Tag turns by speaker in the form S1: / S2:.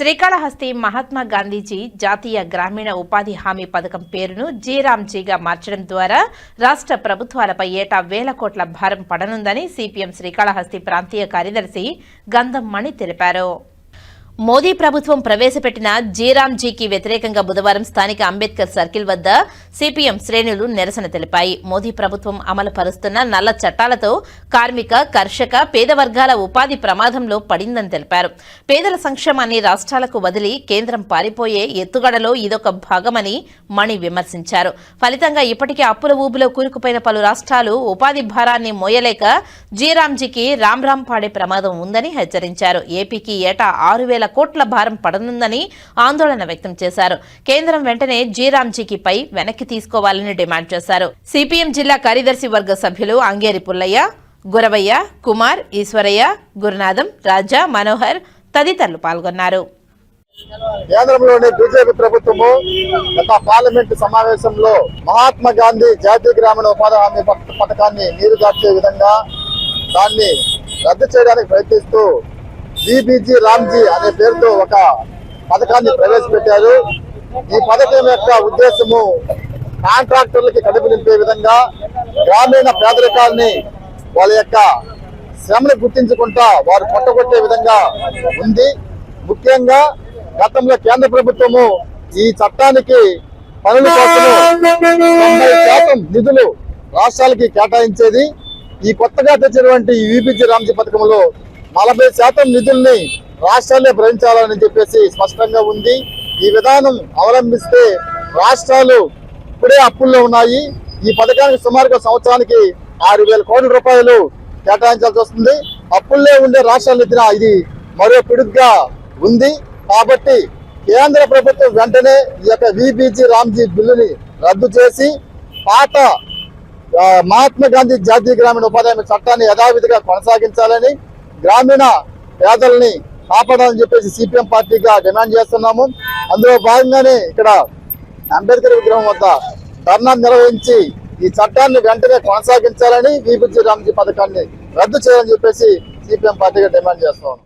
S1: శ్రీకాళహస్తి మహాత్మా గాంధీజీ జాతీయ గ్రామీణ ఉపాధి హామీ పథకం పేరును జీరామ్జీగా మార్చడం ద్వారా రాష్ట్ర ప్రభుత్వాలపై ఏటా వేల కోట్ల భారం పడనుందని సిపిఎం శ్రీకాళహస్తి ప్రాంతీయ కార్యదర్శి గంధం మణి తెలిపారు. మోదీ ప్రభుత్వం ప్రవేశపెట్టిన జీరాంజీకి వ్యతిరేకంగా బుధవారం స్థానిక అంబేద్కర్ సర్కిల్ వద్ద సిపిఎం శ్రేణులు నిరసన తెలిపాయి. మోదీ ప్రభుత్వం అమలు పరుస్తున్న నల్ల చట్టాలతో కార్మిక కర్షక పేద వర్గాల ఉపాధి ప్రమాదంలో పడిందని తెలిపారు. పేదల సంక్షేమాన్ని రాష్ట్రాలకు వదిలి కేంద్రం పారిపోయే ఎత్తుగడలో ఇదొక భాగమని మణి విమర్శించారు. ఫలితంగా ఇప్పటికే అప్పుల ఊబిలో కూరుకుపోయిన పలు రాష్ట్రాలు ఉపాధి భారాన్ని మోయలేక జీరాంజీకి రామ్ రామ్ పాడే ప్రమాదం ఉందని హెచ్చరించారు. ఏపీకి ఏటా ఆరు వేల కోట్ల భారం పడనుందని ఆందోళన వ్యక్తం చేశారు. కేంద్రం వెంటనే జీరాంజీకి పై వెనక్కి తీసుకోవాలని డిమాండ్ చేశారు. సిపిఎం జిల్లా కార్యదర్శి వర్గ సభ్యులు అంగేరి పుల్లయ్య గురవయ్య కుమార్ ఈశ్వరయ్య గురునాథం రాజా మనోహర్ తదితరులు పాల్గొన్నారు.
S2: కేంద్రంలోని బీజేపీ ప్రభుత్వము గత పార్లమెంట్ సమావేశంలో మహాత్మా గాంధీ జాతీయ గ్రామీణ ఉపాధి హామీ పథకాన్ని నీరు దాచే విధంగా దాన్ని రద్దు చేయడానికి ప్రయత్నిస్తూ బీబీజీ రామ్జీ అనే పేరుతో ఒక పథకాన్ని ప్రవేశపెట్టారు. ఈ పథకం యొక్క ఉద్దేశము కాంట్రాక్టర్లకి కడుపు నింపే విధంగా గ్రామీణ పేదరికాన్ని వాళ్ళ యొక్క శ్రమను గుర్తించుకుంటా వారు కొట్టగొట్టే విధంగా ఉంది. ముఖ్యంగా గతంలో కేంద్ర ప్రభుత్వము ఈ చట్టానికి పనుల కోసం తొంభై శాతం నిధులు రాష్ట్రాలకి కేటాయించేది. ఈ కొత్తగా తెచ్చినటువంటి ఈ విపిజి రామ్జీ పథకంలో నలభై శాతం నిధుల్ని రాష్ట్రాలే భరించాలని చెప్పేసి స్పష్టంగా ఉంది. ఈ విధానం అవలంబిస్తే రాష్ట్రాలు ఇప్పుడే అప్పుల్లో ఉన్నాయి. ఈ పథకానికి సుమారుగా సంవత్సరానికి ఆరు వేల కోట్ల రూపాయలు కేటాయించాల్సి వస్తుంది. అప్పుల్లో ఉండే రాష్ట్రాలు ఎత్తిన ఇది మరో పిడుగ్గా ఉంది. కాబట్టి కేంద్ర ప్రభుత్వం వెంటనే ఈ యొక్క విబీజీ రామ్జీ బిల్లుని రద్దు చేసి పాత మహాత్మా గాంధీ జాతీయ గ్రామీణ ఉపాధి చట్టాన్ని యథావిధిగా కొనసాగించాలని గ్రామీణ పేదల్ని కాపాడాలని చెప్పేసి సిపిఎం పార్టీగా డిమాండ్ చేస్తున్నాము. అందులో భాగంగానే ఇక్కడ అంబేద్కర్ విగ్రహం వద్ద ధర్నా నిర్వహించి ఈ చట్టాన్ని వెంటనే కొనసాగించాలని విభజీ రామ్జీ పథకాన్ని రద్దు చేయాలని చెప్పేసి సిపిఎం పార్టీగా డిమాండ్ చేస్తున్నాం